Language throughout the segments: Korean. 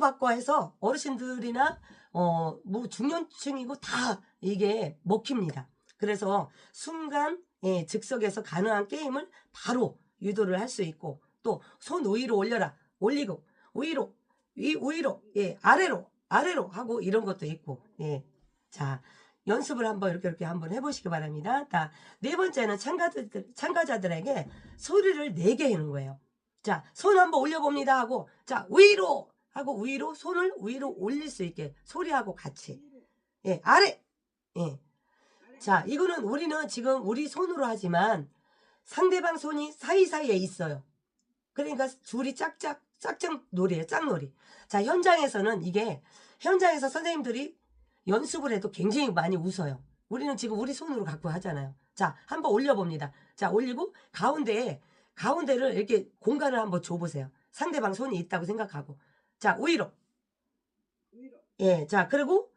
받고 해서 어르신들이나 어 뭐 중년층이고 다 이게 먹힙니다. 그래서 순간 예, 즉석에서 가능한 게임을 바로 유도를 할 수 있고 또 손 위로 올려라 올리고 위로 위 위로 예 아래로 아래로 하고 이런 것도 있고 예. 자 연습을 한번 이렇게 이렇게 한번 해보시기 바랍니다. 자, 네 번째는 참가자들, 참가자들에게 소리를 내게 하는 거예요. 자, 손 한번 올려봅니다 하고, 자, 위로! 하고 위로, 손을 위로 올릴 수 있게 소리하고 같이. 예, 아래! 예. 자, 이거는 우리는 지금 우리 손으로 하지만 상대방 손이 사이사이에 있어요. 그러니까 줄이 짝짝, 짝짝 놀이에요. 짝놀이. 자, 현장에서는 이게, 현장에서 선생님들이 연습을 해도 굉장히 많이 웃어요. 우리는 지금 우리 손으로 갖고 하잖아요. 자, 한번 올려봅니다. 자, 올리고 가운데에 가운데를 이렇게 공간을 한번 줘보세요. 상대방 손이 있다고 생각하고. 자, 위로. 예, 자, 그리고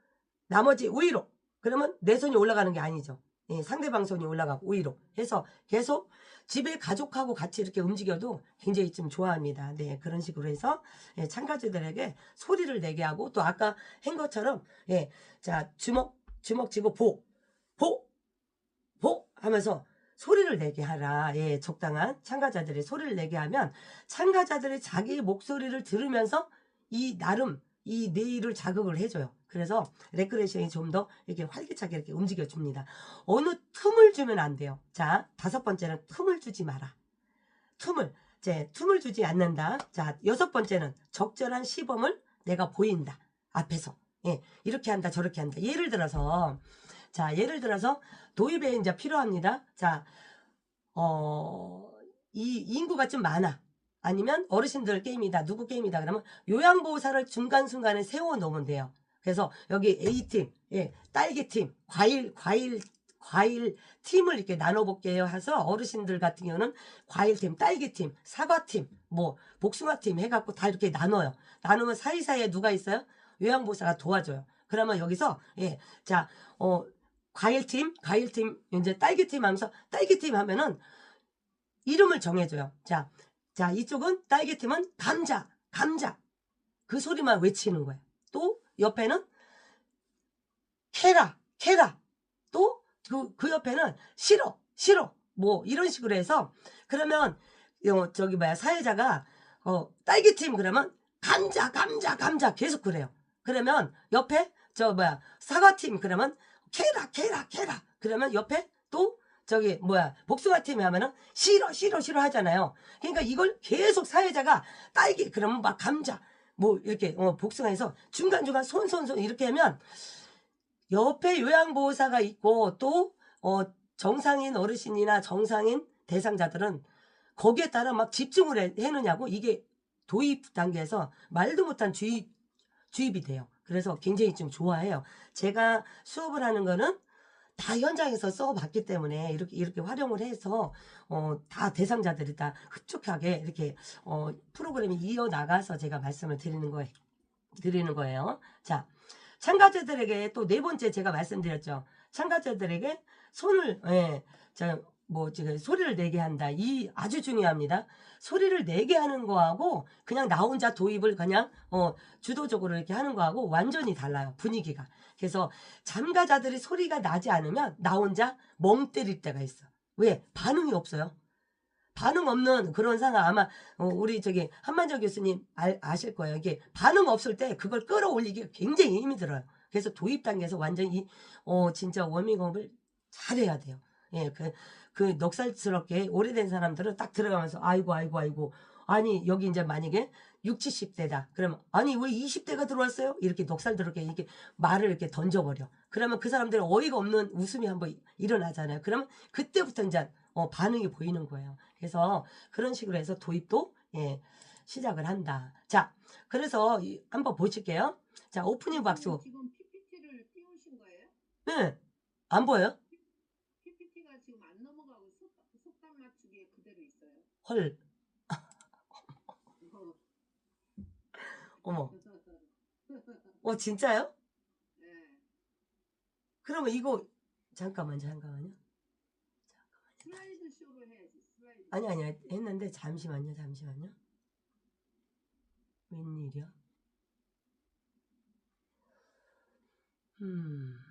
나머지 위로. 그러면 내 손이 올라가는 게 아니죠. 예, 상대방 손이 올라가고 위로 해서 계속 집에 가족하고 같이 이렇게 움직여도 굉장히 좀 좋아합니다. 네, 그런 식으로 해서 예, 참가자들에게 소리를 내게 하고 또 아까 한 것처럼 예, 자 주먹 주먹 쥐고 보, 보, 보 하면서 소리를 내게 하라. 예, 적당한 참가자들이 소리를 내게 하면 참가자들이 자기 목소리를 들으면서 이 나름 이 뇌를 자극을 해줘요. 그래서 레크레이션이 좀 더 이렇게 활기차게 이렇게 움직여 줍니다. 어느 틈을 주면 안 돼요. 자, 다섯 번째는 틈을 주지 마라. 틈을, 이제 틈을 주지 않는다. 자, 여섯 번째는 적절한 시범을 내가 보인다. 앞에서. 예, 이렇게 한다, 저렇게 한다. 예를 들어서, 자, 예를 들어서 도입에 이제 필요합니다. 자, 어, 이 인구가 좀 많아. 아니면 어르신들 게임이다, 누구 게임이다. 그러면 요양보호사를 중간중간에 세워 놓으면 돼요. 그래서 여기 A팀, 예, 딸기팀, 과일, 과일, 과일 팀을 이렇게 나눠볼게요 해서 어르신들 같은 경우는 과일팀, 딸기팀, 사과팀, 뭐, 복숭아팀 해갖고 다 이렇게 나눠요. 나누면 사이사이에 누가 있어요? 요양보호사가 도와줘요. 그러면 여기서, 예, 자, 어, 과일팀, 과일팀, 이제 딸기팀 하면서 딸기팀 하면은 이름을 정해줘요. 자, 자, 이쪽은 딸기팀은 감자, 감자. 그 소리만 외치는 거예요. 또 옆에는 캐라, 캐라. 또그 그 옆에는 싫어, 싫어. 뭐 이런 식으로 해서 그러면 어, 저기 뭐야 사회자가 어, 딸기팀 그러면 감자, 감자, 감자 계속 그래요. 그러면 옆에 저 뭐야 사과팀 그러면 캐라, 캐라, 캐라. 그러면 옆에 또 저기 뭐야 복숭아 팀이 하면은 싫어 싫어 싫어 하잖아요. 그러니까 이걸 계속 사회자가 딸기 그러면 막 감자 뭐 이렇게 어, 복숭아해서 중간 중간 손손손 이렇게 하면 옆에 요양보호사가 있고 또 어, 정상인 어르신이나 정상인 대상자들은 거기에 따라 막 집중을 해, 해느냐고 이게 도입 단계에서 말도 못한 주입 주입이 돼요. 그래서 굉장히 좀 좋아해요. 제가 수업을 하는 거는 다 현장에서 써봤기 때문에 이렇게 이렇게 활용을 해서 어, 다 대상자들이 다 흡족하게 이렇게 어, 프로그램이 이어 나가서 제가 말씀을 드리는 거예요. 드리는 거예요. 자, 참가자들에게 또 네 번째 제가 말씀드렸죠. 참가자들에게 손을 예, 자 뭐 지금 소리를 내게 한다. 이 아주 중요합니다. 소리를 내게 하는 거하고 그냥 나 혼자 도입을 그냥 어 주도적으로 이렇게 하는 거하고 완전히 달라요. 분위기가. 그래서 참가자들이 소리가 나지 않으면 나 혼자 멍 때릴 때가 있어. 왜? 반응이 없어요. 반응 없는 그런 상황 아마 어, 우리 저기 한만정 교수님 알, 아실 거예요. 이게 반응 없을 때 그걸 끌어올리기 굉장히 힘이 들어요. 그래서 도입 단계에서 완전히 어 진짜 워밍업을 잘해야 돼요. 예, 그, 그 넉살스럽게 오래된 사람들은 딱 들어가면서 아이고 아이고 아이고 아니 여기 이제 만약에 60, 70대다. 그러면 아니 왜 20대가 들어왔어요? 이렇게 넉살스럽게 이렇게 말을 이렇게 던져버려. 그러면 그 사람들은 어이가 없는 웃음이 한번 일어나잖아요. 그러면 그때부터 이제 어, 반응이 보이는 거예요. 그래서 그런 식으로 해서 도입도 예, 시작을 한다. 자, 그래서 이- 한번 보실게요. 자, 오프닝 박수. 지금 PPT를 띄우신 거예요? 네, 안 보여요? 그대로 있어요. 헐. 어머. 어 진짜요? 네. 그러면 이거 잠깐만 잠깐만요. 잠깐만요. 슬라이드 쇼로 해야지. 슬라이드. 아니 아니 했는데 잠시만요 잠시만요. 웬일이야? 음.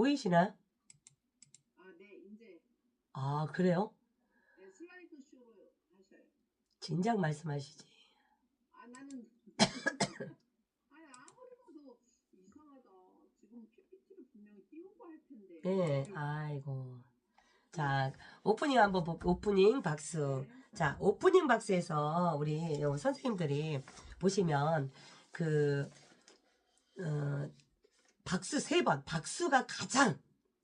보이시나요? 아, 네, 이제 아, 그래요? 네, 슬라이드 쇼로 하셔요. 진작 말씀하시지. 아, 나는 아니 아무리 봐도 이상하다. 지금 PPT를 분명히 띄우고 할 텐데. 네, 아이고. 자, 오프닝 한번 보, 오프닝 박수. 자, 오프닝 박스에서 우리 요 선생님들이 보시면 그, 어, 박수 세 번, 박수가 가장,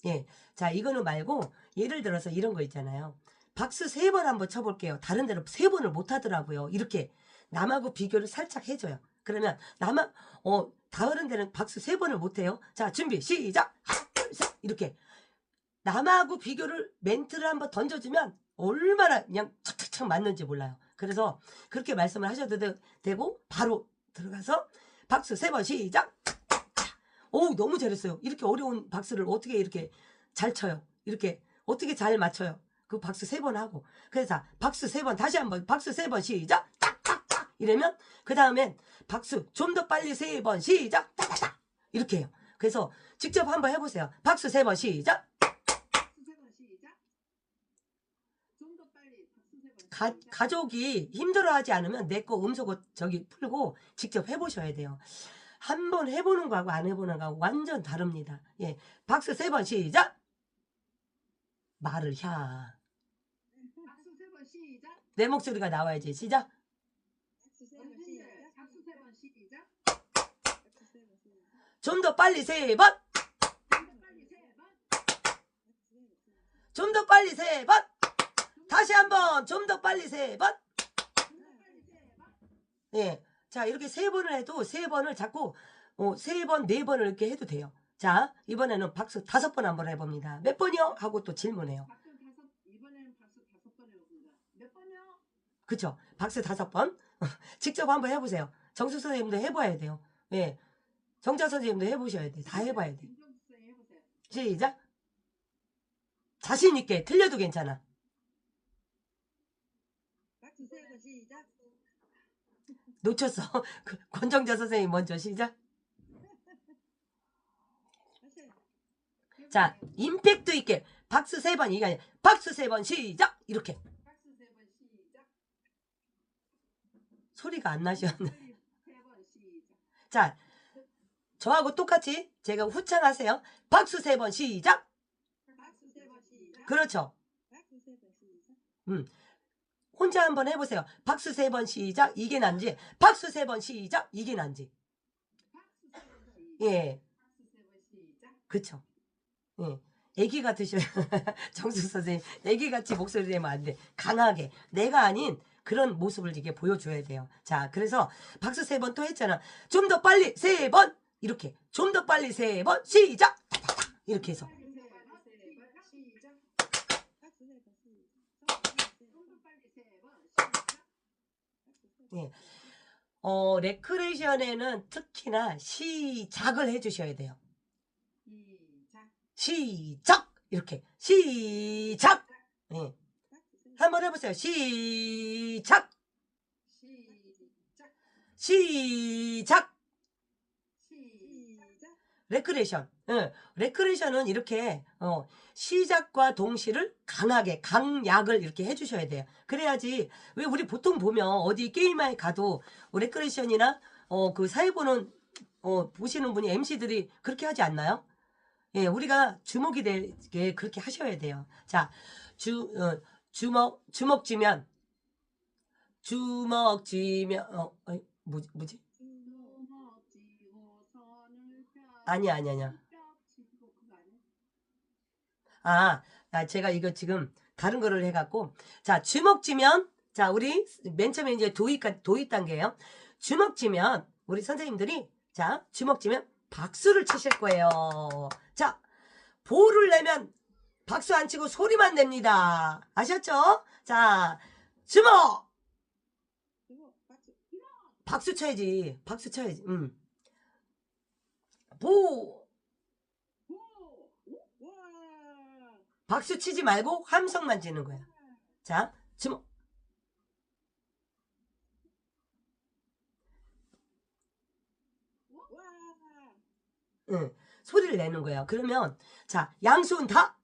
예. 자, 이거는 말고 예를 들어서 이런 거 있잖아요. 박수 세 번 한번 쳐볼게요. 다른 데로 세 번을 못 하더라고요. 이렇게 남하고 비교를 살짝 해줘요. 그러면 남하, 어, 다른 데는 박수 세 번을 못 해요. 자, 준비, 시작! 셋! 이렇게. 남하고 비교를 멘트를 한번 던져주면 얼마나 그냥 착착착 맞는지 몰라요. 그래서 그렇게 말씀을 하셔도 되, 되고 바로 들어가서 박수 세 번 시작. 오 너무 잘했어요. 이렇게 어려운 박수를 어떻게 이렇게 잘 쳐요. 이렇게 어떻게 잘 맞춰요. 그 박수 세 번 하고 그래서 자, 박수 세 번 다시 한번 박수 세 번 시작. 딱딱딱 이러면 그 다음엔 박수 좀 더 빨리 세 번 시작. 딱딱딱 이렇게 해요. 그래서 직접 한번 해보세요. 박수 세 번 시작. 가. 가족이 힘들어하지 않으면 내 거 음소거 저기 풀고 직접 해보셔야 돼요. 한 번 해보는 거하고 안 해보는 거하고 완전 다릅니다. 예, 박수 세 번 시작. 말을 야. 박수 세 번 시작. 내 목소리가 나와야지. 시작. 선생님들 박수 세번 시작. 좀더 빨리 세 번. 좀 더 빨리 세 번. 세 번. 다시 한 번. 좀 더 빨리 세 번. 좀더 빨리 세 번. 예. 자, 이렇게 세 번을 해도 세 번을 자꾸 어, 세 번, 네 번을 이렇게 해도 돼요. 자, 이번에는 박수 다섯 번 한번 해봅니다. 몇 번이요? 하고 또 질문해요. 그쵸? 박수 다섯 번. 직접 한번 해보세요. 정수 선생님도 해봐야 돼요. 예. 정자 선생님도 해보셔야 돼. 다 해봐야 돼. 시작. 자신있게 틀려도 괜찮아. 박수 세번 시작. 놓쳤어. 그 권정자 선생님 먼저 시작. 자, 임팩트 있게 박수 세 번, 이게 아니라 박수 세 번 시작! 이렇게. 소리가 안 나셨네. 자, 저하고 똑같이 제가 후창하세요. 박수 세 번 시작! 그렇죠. 시작. 혼자 한번 해보세요. 박수 세 번 시작. 이게 난지. 박수 세 번 시작. 이게 난지. 예. 그쵸. 예. 애기 같으셔요. 정수 선생님. 애기 같이 목소리 내면 안 돼. 강하게. 내가 아닌 그런 모습을 이게 보여줘야 돼요. 자, 그래서 박수 세 번 또 했잖아. 좀 더 빨리 세 번! 이렇게. 좀 더 빨리 세 번 시작! 이렇게 해서. 빨리 세번 세번 시작. 박수 세번 시작. 좀 더 빨리 세번 시작. 예. 어, 레크레이션에는 특히나 시작을 해주셔야 돼요. 시작. 시작! 이렇게. 시작! 예. 한번 해보세요. 시작! 시작. 시작! 레크레이션. 예. 레크레이션은 이렇게, 어, 시작과 동시를 강하게, 강약을 이렇게 해주셔야 돼요. 그래야지, 왜 우리 보통 보면 어디 게임에 가도, 어, 레크레이션이나, 어, 그 사회 보는, 어, 보시는 분이 MC들이 그렇게 하지 않나요? 예, 우리가 주목이 되게 그렇게 하셔야 돼요. 자, 주, 어, 주먹, 주먹 쥐면, 주먹 쥐면, 어, 어 뭐, 뭐지? 아니야, 아니야, 아니야. 아, 아, 제가 이거 지금 다른 거를 해갖고. 자, 주먹 쥐면, 자, 우리 맨 처음에 이제 도입, 도입 단계예요. 주먹 쥐면, 우리 선생님들이, 자, 주먹 쥐면 박수를 치실 거예요. 자, 보를 내면 박수 안 치고 소리만 냅니다. 아셨죠? 자, 주먹! 박수 쳐야지. 박수 쳐야지. 음. 보 박수 치지 말고 함성만 지는 거야. 자, 주목. 응, 소리를 내는 거예요. 그러면 자, 양손 다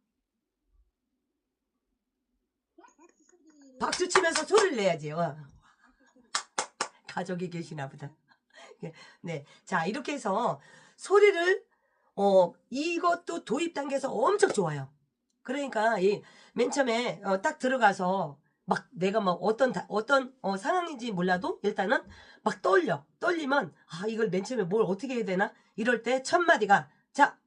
박수 치면서 소리를 내야지요. 어. 가족이 계시나 보다. 네. 네. 자, 이렇게 해서 소리를, 어, 이것도 도입 단계에서 엄청 좋아요. 그러니까, 이, 맨 처음에, 어, 딱 들어가서, 막 내가 막 어떤, 다- 어떤, 어, 상황인지 몰라도 일단은 막 떨려. 떨리면, 아, 이걸 맨 처음에 뭘 어떻게 해야 되나? 이럴 때 첫 마디가, 자,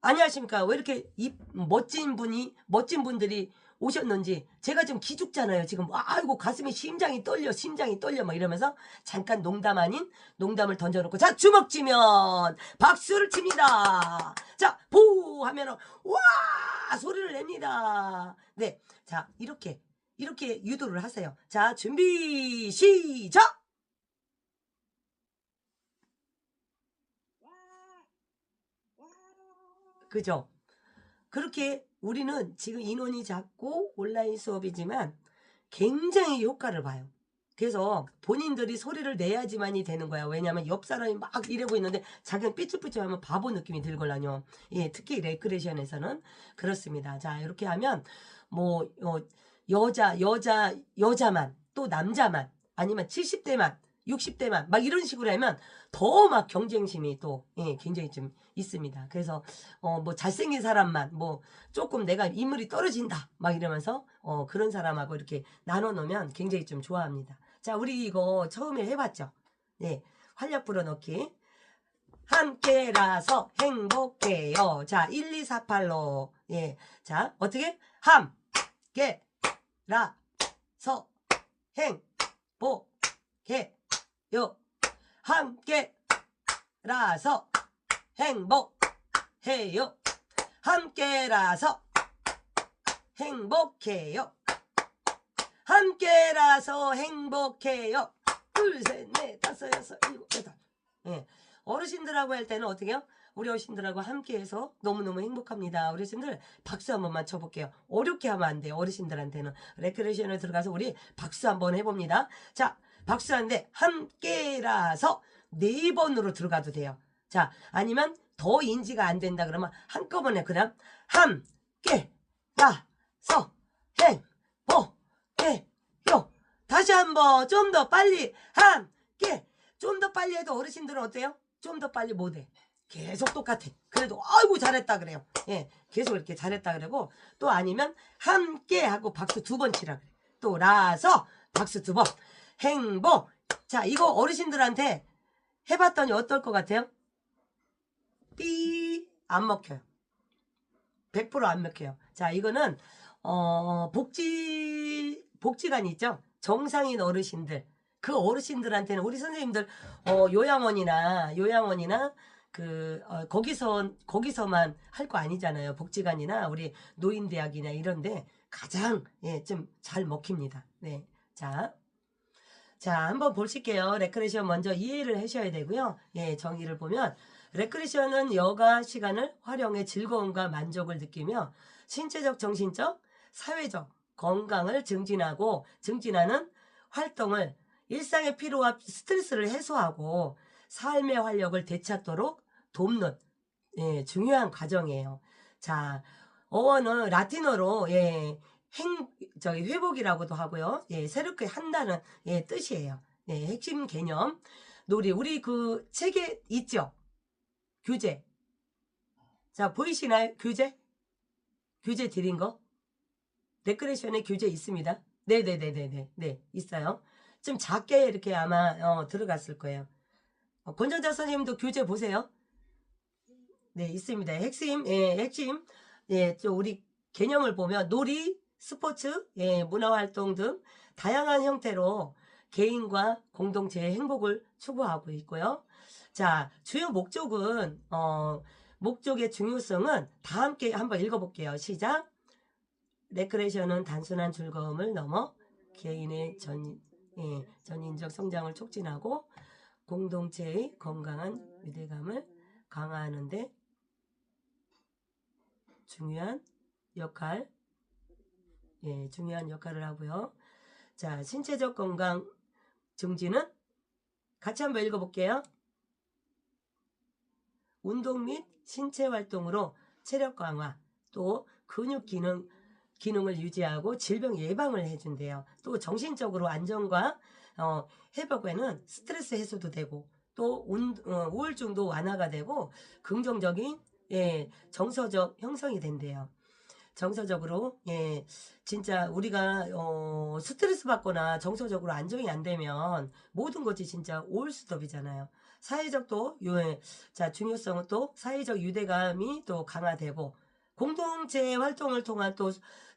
안녕하십니까. 왜 이렇게 이 멋진 분이, 멋진 분들이 오셨는지 제가 지금 기죽잖아요. 지금 아이고 가슴이 심장이 떨려 심장이 떨려 막 이러면서 잠깐 농담 아닌 농담을 던져놓고 자 주먹 쥐면 박수를 칩니다. 자보 하면은 와 소리를 냅니다. 네 자 이렇게 이렇게 유도를 하세요. 자 준비 시작. 그죠? 그렇게 우리는 지금 인원이 작고 온라인 수업이지만 굉장히 효과를 봐요. 그래서 본인들이 소리를 내야지만이 되는 거야. 왜냐하면 옆 사람이 막 이러고 있는데 자기는 삐뚤삐뚤하면 바보 느낌이 들걸라요. 예, 특히 레크레이션에서는 그렇습니다. 자, 이렇게 하면 뭐 어, 여자, 여자, 여자만 또 남자만 아니면 70대만 60대만 막 이런 식으로 하면 더 막 경쟁심이 또 예, 굉장히 좀 있습니다. 그래서 어 뭐 잘생긴 사람만 뭐 조금 내가 인물이 떨어진다 막 이러면서 어 그런 사람하고 이렇게 나눠 놓으면 굉장히 좀 좋아합니다. 자, 우리 이거 처음에 해 봤죠. 네, 활력 불어넣기. 함께라서 행복해요. 자, 1, 2, 4, 8로. 예. 자, 어떻게? 함께, 라, 서, 행복해 요. 함께, 라서, 행복해요. 함께라서, 행복해요. 함께라서 행복해요. 둘, 셋, 넷, 다섯, 여섯, 일곱, 여덟. 예. 어르신들하고 할 때는 어떻게 해요? 우리 어르신들하고 함께해서 너무너무 행복합니다. 어르신들 박수 한 번만 쳐볼게요. 어렵게 하면 안 돼요. 어르신들한테는. 레크레이션을 들어가서 우리 박수 한번 해봅니다. 자, 박수 하는데 함께라서 네 번으로 들어가도 돼요. 자, 아니면 더 인지가 안 된다 그러면 한꺼번에 그냥 함께라서 행복해요. 다시 한번 좀 더 빨리 함께 좀 더 빨리 해도 어르신들은 어때요? 좀 더 빨리 못해. 계속 똑같아. 그래도 아이고 잘했다 그래요. 예, 계속 이렇게 잘했다 그러고 또 아니면 함께 하고 박수 두 번 치라 그래. 또 라서 박수 두 번. 행복. 자, 이거 어르신들한테 해봤더니 어떨 것 같아요? 삐, 안 먹혀요. 100%안 먹혀요. 자, 이거는, 어, 복지, 복지관 있죠? 정상인 어르신들. 그 어르신들한테는 우리 선생님들, 어, 요양원이나, 요양원이나, 그, 어, 거기서, 거기서만 할 거 아니잖아요. 복지관이나 우리 노인대학이나 이런데 가장, 예, 좀 잘 먹힙니다. 네. 자. 자, 한번 보실게요. 레크레이션 먼저 이해를 하셔야 되고요. 예, 정의를 보면 레크레이션은 여가 시간을 활용해 즐거움과 만족을 느끼며 신체적, 정신적, 사회적 건강을 증진하고 증진하는 활동을 일상의 피로와 스트레스를 해소하고 삶의 활력을 되찾도록 돕는 예, 중요한 과정이에요. 자, 어원은 라틴어로 예, 행 저기 회복이라고도 하고요. 예, 새롭게 한다는 예, 뜻이에요. 예, 핵심 개념. 놀이 우리 그 책에 있죠. 교재. 자, 보이시나요? 교재? 교재 드린 거? 레크레이션에 교재 있습니다. 네네네네네. 네, 있어요. 좀 작게 이렇게 아마 어, 들어갔을 거예요. 어, 권정자 선생님도 교재 보세요. 네, 있습니다. 핵심, 예, 핵심. 예, 또 우리 개념을 보면 놀이, 스포츠, 예, 문화활동 등 다양한 형태로 개인과 공동체의 행복을 추구하고 있고요. 자, 주요 목적은, 어, 목적의 중요성은 다 함께 한번 읽어볼게요. 시작. 레크레이션은 단순한 즐거움을 넘어 개인의 전, 예, 전인적 성장을 촉진하고 공동체의 건강한 유대감을 강화하는데 중요한 역할, 예, 중요한 역할을 하고요. 자, 신체적 건강 증진은 같이 한번 읽어볼게요. 운동 및 신체 활동으로 체력 강화, 또 근육 기능 기능을 유지하고 질병 예방을 해준대요. 또 정신적으로 안정과 어, 회복에는 스트레스 해소도 되고 또 운- 어, 우울증도 완화가 되고 긍정적인 예, 정서적 형성이 된대요. 정서적으로 예 진짜 우리가 어 스트레스 받거나 정서적으로 안정이 안 되면 모든 것이 진짜 올스톱이잖아요. 사회적 또 요, 자 중요성은 또 사회적 유대감이 또 강화되고 공동체 활동을 통한 또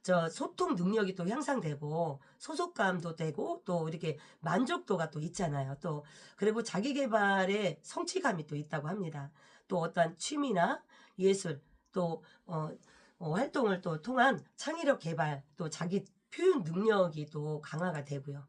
저 소통 능력이 또 향상되고 소속감도 되고 또 이렇게 만족도가 또 있잖아요. 또 그리고 자기 개발의 성취감이 또 있다고 합니다. 또 어떠한 취미나 예술 또 어, 어, 활동을 또 통한 창의력 개발 또 자기 표현 능력이 또 강화가 되고요.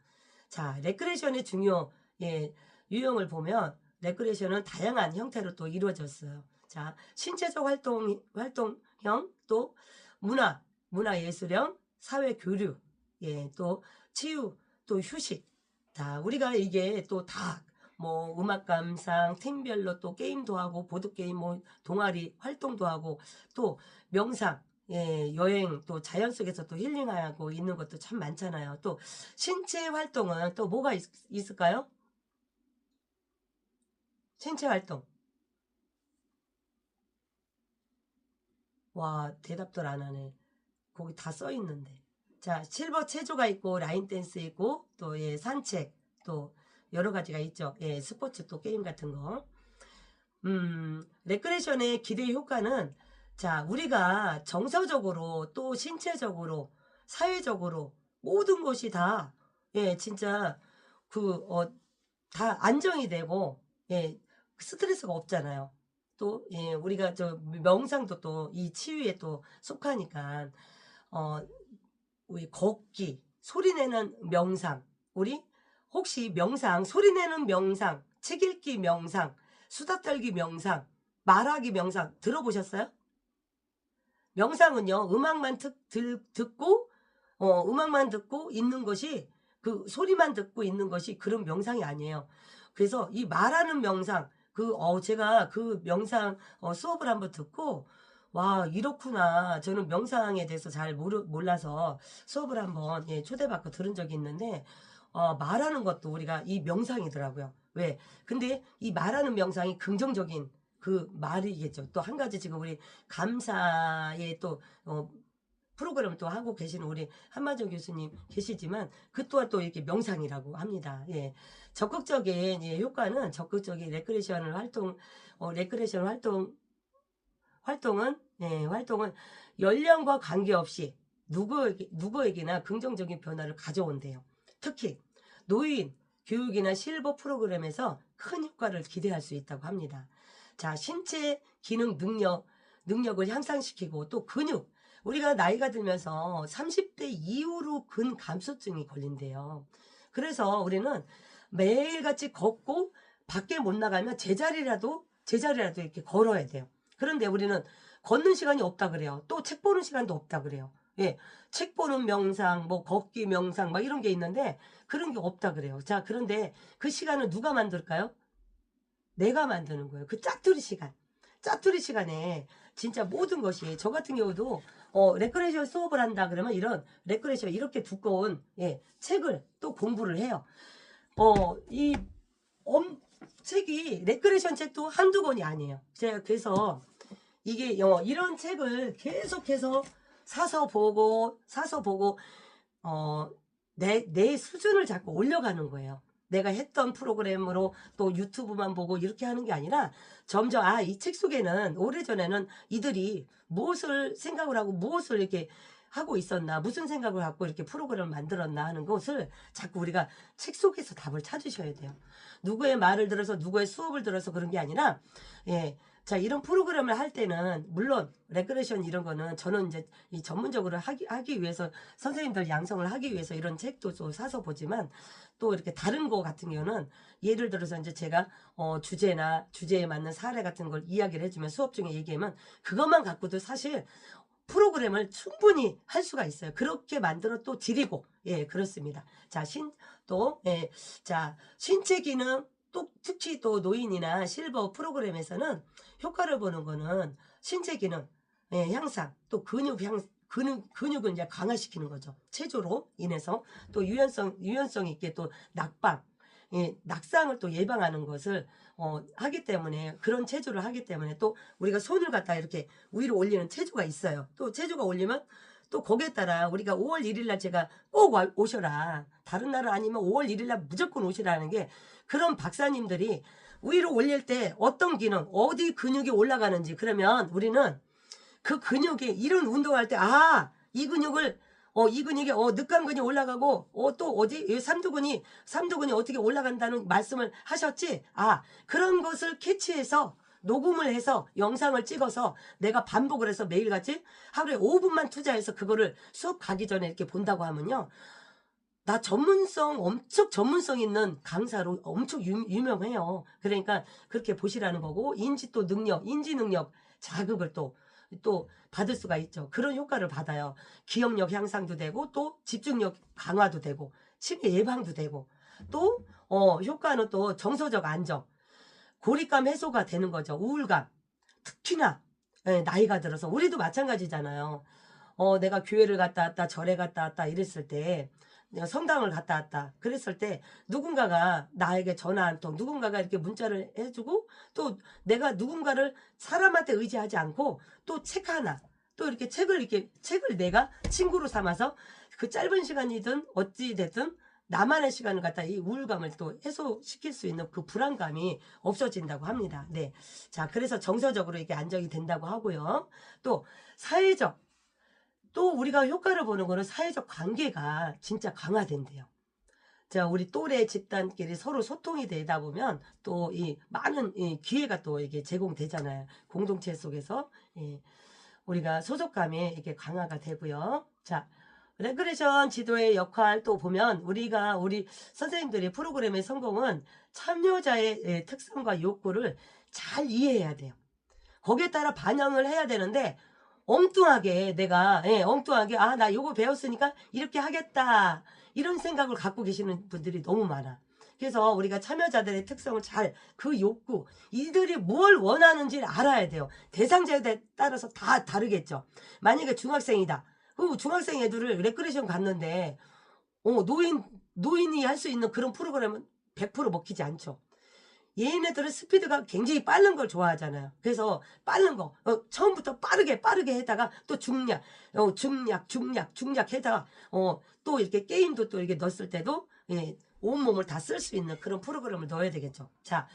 자, 레크레이션의 중요 예, 유형을 보면 레크레이션은 다양한 형태로 또 이루어졌어요. 자, 신체적 활동 활동형 또 문화 문화 예술형 사회 교류 예, 또 치유 또 휴식 다 우리가 이게 또 다 뭐 음악 감상 팀별로 또 게임도 하고 보드 게임 뭐 동아리 활동도 하고 또 명상 예, 여행 또 자연 속에서 또 힐링하고 있는 것도 참 많잖아요. 또 신체 활동은 또 뭐가 있, 있을까요? 신체 활동. 와, 대답들 안 하네. 거기 다 써 있는데. 자, 실버 체조가 있고 라인 댄스 있고 또 예, 산책 또 여러 가지가 있죠. 예, 스포츠 또 게임 같은 거. 음, 레크레이션의 기대 효과는 자, 우리가 정서적으로 또 신체적으로 사회적으로 모든 것이 다 예, 진짜 그 어 다 안정이 되고 예, 스트레스가 없잖아요. 또 예, 우리가 저 명상도 또 이 치유에 또 속하니까 어 우리 걷기, 소리 내는 명상. 우리 혹시 명상, 소리 내는 명상, 책 읽기 명상, 수다 떨기 명상, 말하기 명상 들어보셨어요? 명상은요, 음악만 듣, 들, 듣고, 어, 음악만 듣고 있는 것이, 그 소리만 듣고 있는 것이 그런 명상이 아니에요. 그래서 이 말하는 명상, 그, 어, 제가 그 명상 어, 수업을 한번 듣고, 와, 이렇구나. 저는 명상에 대해서 잘 모르, 몰라서 수업을 한번 예, 초대받고 들은 적이 있는데, 어, 말하는 것도 우리가 이 명상이더라고요. 왜? 근데 이 말하는 명상이 긍정적인 그 말이겠죠. 또 한 가지 지금 우리 감사의 또, 어, 프로그램을 또 하고 계시는 우리 한마정 교수님 계시지만 그 또한 또 이렇게 명상이라고 합니다. 예. 적극적인 예, 효과는 적극적인 레크레이션 활동, 어, 레크레이션 활동, 활동은, 예, 활동은 연령과 관계없이 누구에게, 누구에게나 긍정적인 변화를 가져온대요. 특히 노인, 교육이나 실버 프로그램에서 큰 효과를 기대할 수 있다고 합니다. 자, 신체 기능 능력, 능력을 향상시키고 또 근육, 우리가 나이가 들면서 30대 이후로 근 감소증이 걸린대요. 그래서 우리는 매일같이 걷고 밖에 못 나가면 제자리라도 제자리라도 이렇게 걸어야 돼요. 그런데 우리는 걷는 시간이 없다 그래요. 또 책 보는 시간도 없다 그래요. 예. 책 보는 명상, 뭐 걷기 명상 막 이런 게 있는데 그런 게 없다 그래요. 자, 그런데 그 시간을 누가 만들까요? 내가 만드는 거예요. 그 짜투리 시간. 짜투리 시간에 진짜 모든 것이 저 같은 경우도 어, 레크레이션 수업을 한다 그러면 이런 레크레이션 이렇게 두꺼운 예, 책을 또 공부를 해요. 어, 이 엄, 책이 레크레이션 책도 한두 권이 아니에요. 제가 그래서 이게 어, 이런 책을 계속해서 사서 보고 사서 보고 어, 내, 내 수준을 자꾸 올려가는 거예요. 내가 했던 프로그램으로 또 유튜브만 보고 이렇게 하는 게 아니라 점점 아 이 책 속에는 오래전에는 이들이 무엇을 생각을 하고 무엇을 이렇게 하고 있었나 무슨 생각을 갖고 이렇게 프로그램을 만들었나 하는 것을 자꾸 우리가 책 속에서 답을 찾으셔야 돼요. 누구의 말을 들어서 누구의 수업을 들어서 그런 게 아니라 예. 자, 이런 프로그램을 할 때는 물론 레크레이션 이런 거는 저는 이제 이 전문적으로 하기, 하기 위해서 선생님들 양성을 하기 위해서 이런 책도 또 사서 보지만 또 이렇게 다른 거 같은 경우는 예를 들어서 이제 제가 어 주제나 주제에 맞는 사례 같은 걸 이야기를 해주면 수업 중에 얘기하면 그것만 갖고도 사실 프로그램을 충분히 할 수가 있어요. 그렇게 만들어 또 드리고 예 그렇습니다. 자 신 또 예 자 신체 기능 또 특히 또 노인이나 실버 프로그램에서는 효과를 보는 거는 신체 기능 예, 향상 또 근육 향 근육 근육을 이제 강화시키는 거죠 체조로 인해서 또 유연성 유연성 있게 또 낙방 예, 낙상을 또 예방하는 것을 어, 하기 때문에 그런 체조를 하기 때문에 또 우리가 손을 갖다 이렇게 위로 올리는 체조가 있어요. 또 체조가 올리면 또 거기에 따라 우리가 5월 1일 날 제가 꼭 와- 오셔라. 다른 날은 아니면 5월 1일 날 무조건 오시라는 게 그런 박사님들이 위로 올릴 때 어떤 기능, 어디 근육이 올라가는지 그러면 우리는 그 근육이 이런 운동할 때 아, 이 근육을 어, 이 근육이 어, 늑간근이 올라가고 어, 또 어디 이 삼두근이 삼두근이 어떻게 올라간다는 말씀을 하셨지? 아, 그런 것을 캐치해서 녹음을 해서 영상을 찍어서 내가 반복을 해서 매일같이 하루에 5분만 투자해서 그거를 수업 가기 전에 이렇게 본다고 하면요. 나 전문성, 엄청 전문성 있는 강사로 엄청 유, 유명해요. 그러니까 그렇게 보시라는 거고, 인지 또 능력, 인지 능력 자극을 또, 또 받을 수가 있죠. 그런 효과를 받아요. 기억력 향상도 되고, 또 집중력 강화도 되고, 치매 예방도 되고, 또, 어, 효과는 또 정서적 안정, 고립감 해소가 되는 거죠. 우울감. 특히나, 예, 나이가 들어서, 우리도 마찬가지잖아요. 어, 내가 교회를 갔다 왔다, 절에 갔다 왔다, 이랬을 때, 내가 성당을 갔다 왔다. 그랬을 때, 누군가가 나에게 전화 한 통, 누군가가 이렇게 문자를 해주고, 또 내가 누군가를 사람한테 의지하지 않고, 또 책 하나, 또 이렇게 책을 이렇게, 책을 내가 친구로 삼아서 그 짧은 시간이든 어찌 됐든 나만의 시간을 갖다 이 우울감을 또 해소시킬 수 있는 그 불안감이 없어진다고 합니다. 네. 자, 그래서 정서적으로 이게 안정이 된다고 하고요. 또 사회적 또 우리가 효과를 보는 거는 사회적 관계가 진짜 강화된대요. 자, 우리 또래 집단끼리 서로 소통이 되다 보면 또 이 많은 이 기회가 또 이게 제공되잖아요. 공동체 속에서 예, 우리가 소속감이 이렇게 강화가 되고요. 자, 레그레션 지도의 역할 또 보면 우리가 우리 선생님들이 프로그램의 성공은 참여자의 예, 특성과 욕구를 잘 이해해야 돼요. 거기에 따라 반영을 해야 되는데 엉뚱하게 내가 예, 엉뚱하게 아 나 요거 배웠으니까 이렇게 하겠다 이런 생각을 갖고 계시는 분들이 너무 많아. 그래서 우리가 참여자들의 특성을 잘 그 욕구 이들이 뭘 원하는지를 알아야 돼요. 대상자에 따라서 다 다르겠죠. 만약에 중학생이다. 그 중학생 애들을 레크레이션 갔는데 어, 노인 노인이 할 수 있는 그런 프로그램은 100% 먹히지 않죠. 얘네들은 스피드가 굉장히 빠른 걸 좋아하잖아요. 그래서 빠른 거 어, 처음부터 빠르게 빠르게 해다가 또 중략, 어, 중략, 중략, 중략 해다가 어, 또 이렇게 게임도 또 이렇게 넣었을 때도 예, 온 몸을 다 쓸 수 있는 그런 프로그램을 넣어야 되겠죠. 자,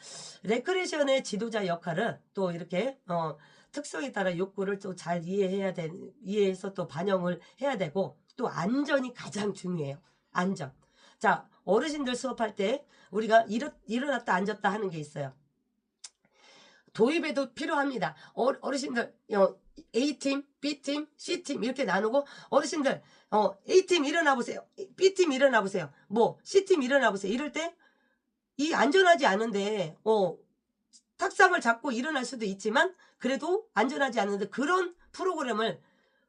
레크레이션의 지도자 역할은 또 이렇게 어, 특성에 따라 욕구를 또 잘 이해해야 돼 이해해서 또 반영을 해야 되고 또 안전이 가장 중요해요. 안전. 자, 어르신들 수업할 때 우리가 일어, 일어났다 앉았다 하는 게 있어요. 도입에도 필요합니다. 어, 어르신들 어, A팀, B팀, C팀 이렇게 나누고 어르신들 어, A팀 일어나 보세요. B팀 일어나 보세요. 뭐 C팀 일어나 보세요. 이럴 때 이 안전하지 않은데 어, 탁상을 잡고 일어날 수도 있지만 그래도 안전하지 않은데 그런 프로그램을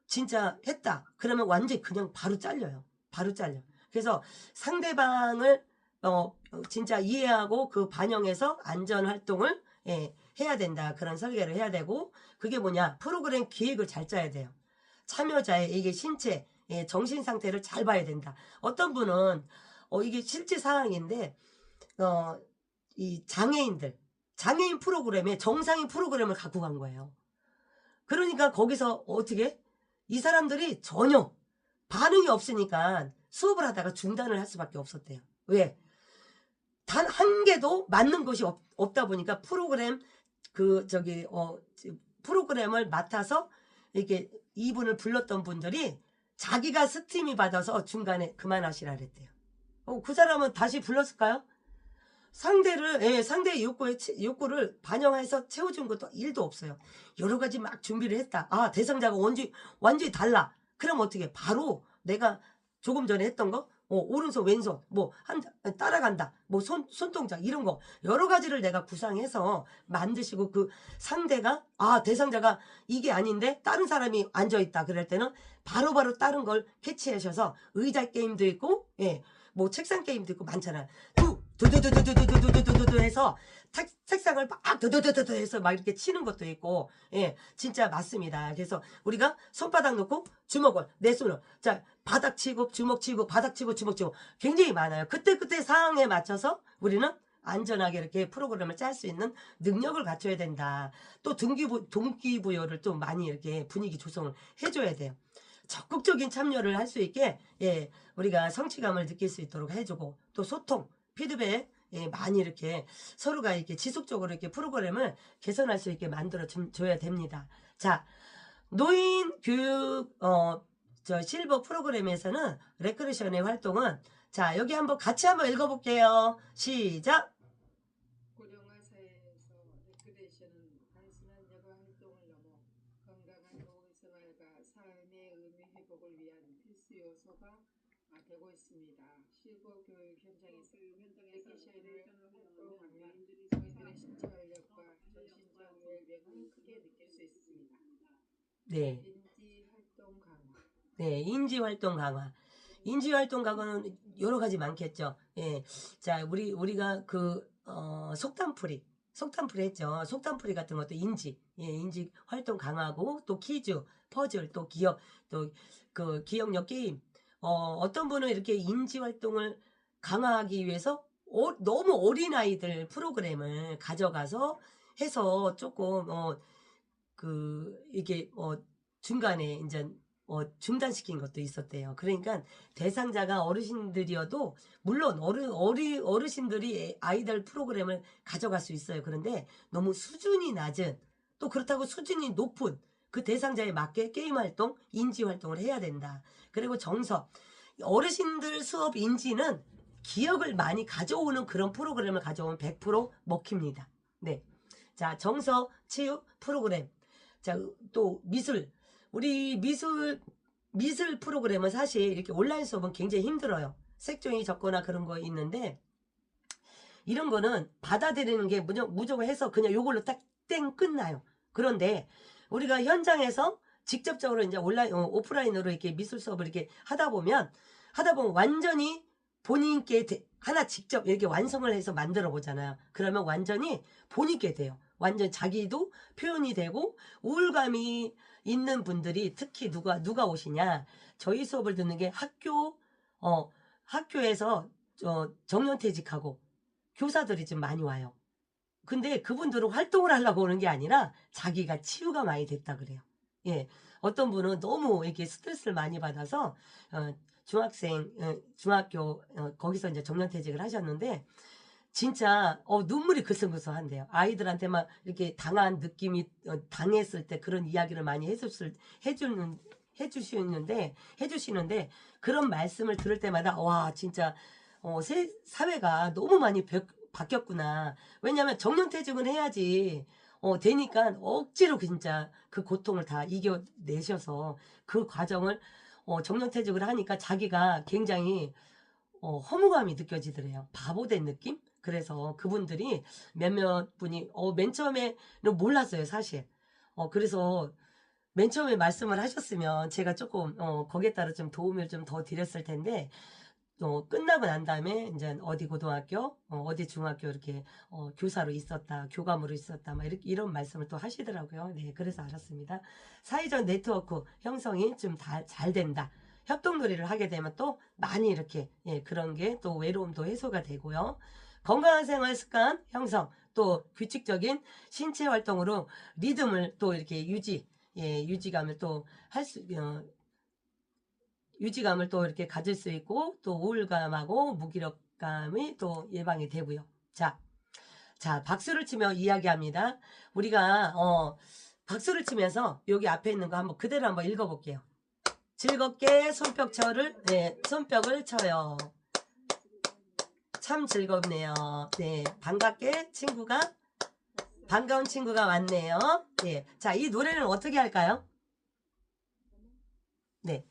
진짜 했다. 그러면 완전히 그냥 바로 잘려요. 바로 잘려. 그래서 상대방을 어 진짜 이해하고 그 반영해서 안전 활동을 예, 해야 된다. 그런 설계를 해야 되고 그게 뭐냐? 프로그램 기획을 잘 짜야 돼요. 참여자의 이게 신체, 예, 정신 상태를 잘 봐야 된다. 어떤 분은 어 이게 실제 상황인데 어 이 장애인들 장애인 프로그램에 정상인 프로그램을 갖고 간 거예요. 그러니까 거기서 어떻게 이 사람들이 전혀 반응이 없으니까 수업을 하다가 중단을 할 수밖에 없었대요. 왜? 단 한 개도 맞는 것이 없, 없다 보니까 프로그램 그 저기 어 프로그램을 맡아서 이렇게 이분을 불렀던 분들이 자기가 스팀이 받아서 중간에 그만하시라 그랬대요. 어, 그 사람은 다시 불렀을까요? 상대를 예, 상대의 욕구에 치- 욕구를 반영해서 채워준 것도 일도 없어요. 여러 가지 막 준비를 했다. 아 대상자가 완전히 완전히 달라. 그럼 어떻게? 바로 내가 조금 전에 했던 거, 어, 오른손 왼손 뭐 한 따라간다. 뭐손 손동작 이런 거 여러 가지를 내가 구상해서 만드시고 그 상대가 아 대상자가 이게 아닌데 다른 사람이 앉아 있다. 그럴 때는 바로바로 다른 걸 캐치하셔서 의자 게임도 있고 예. 뭐 책상 게임도 있고 많잖아요. 두, 두두두두두두두두두두 해서 탁, 책상을 막 두두두두두 해서 막 이렇게 치는 것도 있고 예 진짜 맞습니다. 그래서 우리가 손바닥 놓고 주먹을 내 손을 자 바닥 치고 주먹 치고 바닥 치고 주먹 치고 굉장히 많아요. 그때 그때 상황에 맞춰서 우리는 안전하게 이렇게 프로그램을 짤 수 있는 능력을 갖춰야 된다. 또 동기부, 동기부여를 좀 많이 이렇게 분위기 조성을 해줘야 돼요. 적극적인 참여를 할 수 있게 예, 우리가 성취감을 느낄 수 있도록 해주고 또 소통, 피드백 예, 많이 이렇게 서로가 이렇게 지속적으로 이렇게 프로그램을 개선할 수 있게 만들어 줌- 줘야 됩니다. 자, 노인 교육 어, 저 실버 프로그램에서는 레크레이션의 활동은 자 여기 한번 같이 한번 읽어 볼게요. 시작. 고령화 사회에서 레크레이션은 단순한 여가 활동을 넘어 건강한 노후 생활과 삶의 의미 회복을 위한 필수 요소가 아, 되고 있습니다. 실버 교육 현장에서 레크레이션을 활동 하면 저희들의 신체 활력과 정신적 웰빙을 크게 느낄 수 있습니다. 네. 인지 활동 강화 네, 인지 활동 강화. 인지 활동 강화는 여러 가지 많겠죠. 예. 자, 우리 우리가 그 어, 속담풀이 속담풀이 했죠. 속담풀이 같은 것도 인지, 예, 인지 활동 강화고 또 퀴즈, 퍼즐, 또 기억, 또 그 기억력 게임. 어, 어떤 분은 이렇게 인지 활동을 강화하기 위해서 어, 너무 어린 아이들 프로그램을 가져가서 해서 조금 어, 그 이게 어 중간에 이제 어, 중단시킨 것도 있었대요. 그러니까 대상자가 어르신들이어도 물론 어르, 어리, 어르신들이 아이들 프로그램을 가져갈 수 있어요. 그런데 너무 수준이 낮은 또 그렇다고 수준이 높은 그 대상자에 맞게 게임 활동, 인지 활동을 해야 된다. 그리고 정서. 어르신들 수업 인지는 기억을 많이 가져오는 그런 프로그램을 가져오면 100% 먹힙니다. 네. 자, 정서 체육 프로그램. 자, 또 미술. 우리 미술 미술 프로그램은 사실 이렇게 온라인 수업은 굉장히 힘들어요. 색종이 적거나 그런 거 있는데 이런 거는 받아들이는 게 무조- 무조건 해서 그냥 요걸로 딱 땡 끝나요. 그런데 우리가 현장에서 직접적으로 이제 온라인 어, 오프라인으로 이렇게 미술 수업을 이렇게 하다 보면 하다 보면 완전히 본인께 대- 하나 직접 이렇게 완성을 해서 만들어 보잖아요. 그러면 완전히 본인께 돼요. 완전 자기도 표현이 되고 우울감이 있는 분들이 특히 누가 누가 오시냐 저희 수업을 듣는 게 학교 어 학교에서 어, 정년퇴직하고 교사들이 좀 많이 와요. 근데 그분들은 활동을 하려고 오는 게 아니라 자기가 치유가 많이 됐다 그래요. 예. 어떤 분은 너무 이렇게 스트레스를 많이 받아서 어, 중학생 어, 중학교 어, 거기서 이제 정년퇴직을 하셨는데 진짜 어, 눈물이 글썽글썽한데요. 아이들한테 막 이렇게 당한 느낌이 어, 당했을 때 그런 이야기를 많이 해줬을 해주는 해주시는데 해주시는데 그런 말씀을 들을 때마다 와 진짜 어, 세, 사회가 너무 많이 바, 바뀌었구나. 왜냐하면 정년퇴직은 해야지 어, 되니까 억지로 진짜 그 고통을 다 이겨내셔서 그 과정을 어, 정년퇴직을 하니까 자기가 굉장히 어, 허무감이 느껴지더래요. 바보 된 느낌? 그래서 그분들이 몇몇 분이 어, 맨 처음에는 몰랐어요, 사실. 어, 그래서 맨 처음에 말씀을 하셨으면 제가 조금 어, 거기에 따라 좀 도움을 좀 더 드렸을 텐데 어, 끝나고 난 다음에 이제 어디 고등학교, 어, 디 중학교 이렇게 어, 교사로 있었다, 교감으로 있었다, 막 이렇게 이런 말씀을 또 하시더라고요. 네, 그래서 알았습니다. 사회적 네트워크 형성이 좀잘 된다. 협동놀이를 하게 되면 또 많이 이렇게 예, 그런 게 또 외로움도 해소가 되고요. 건강한 생활 습관 형성, 또 규칙적인 신체 활동으로 리듬을 또 이렇게 유지, 예, 유지감을 또 할 수, 어, 유지감을 또 이렇게 가질 수 있고 또 우울감하고 무기력감이 또 예방이 되고요. 자, 자 박수를 치며 이야기합니다. 우리가 어 박수를 치면서 여기 앞에 있는 거 한번 그대로 한번 읽어볼게요. 즐겁게 손뼉쳐를 네 손뼉을 쳐요. 참 즐겁네요. 네 반갑게 친구가 반가운 친구가 왔네요. 예, 자이 노래는 어떻게 할까요? 네.